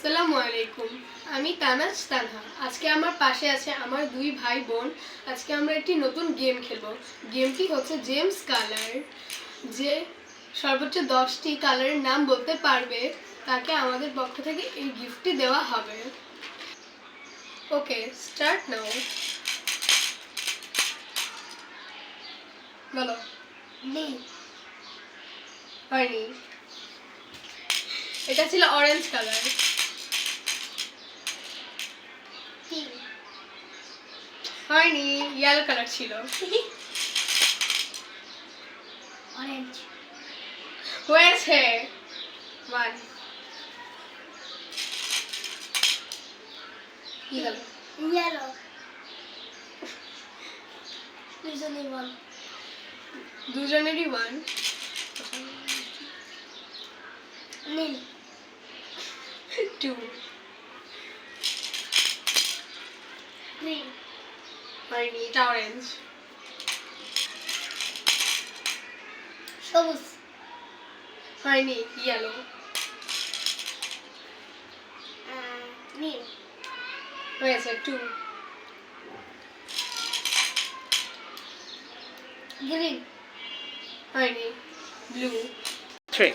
আসসালামু আলাইকুম আমি তানাজ তানহা আজকে আমার পাশে আছে আমার দুই ভাই বোন আজকে আমরা একটি নতুন গেম খেলব গেমটি হচ্ছে জেমস কালার যে সর্বোচ্চ দশটি কালারের নাম বলতে পারবে তাকে আমাদের পক্ষ থেকে এই গিফটটি দেওয়া হবে ওকে স্টার্ট নাও বলো হয়নি এটা ছিল অরেঞ্জ কালার হয়নি ইয়েলো কালার ছিল অরেঞ্জ হয়েছে ওয়ান ইয়েলো ইয়েলো দুজনেরই ওয়ান দুজনেরই one Neil two Orange, challenge. Shows tiny yellow. Um, uh, Where's it? Two. Green. Tiny. Blue. Three.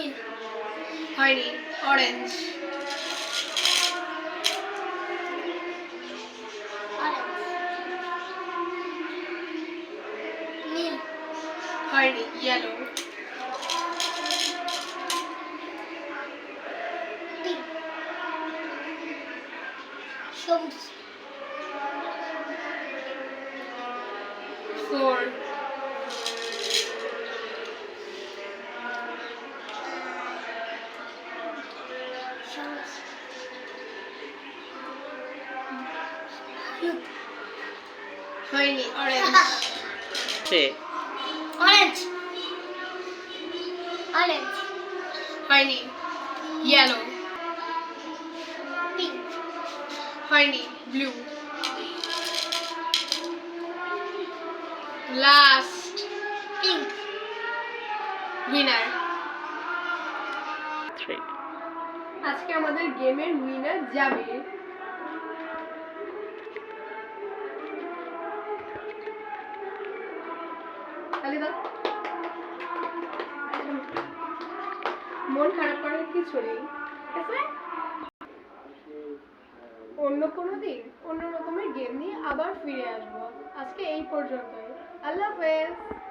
green Heidi orange yellow Pink. Shows. Charles. Tiny orange. Hey. Orange. Orange. Tiny. Yellow. Pink. Tiny. Blue. Last. Pink. Winner. Three. আজকে আমাদের গেমের winner যাবে মন খারাপ করার কিছু নেই অন্য কোনো দিন অন্য রকমের গেম নিয়ে আবার ফিরে আসবো আজকে এই পর্যন্তই আল্লাহ হাফেজ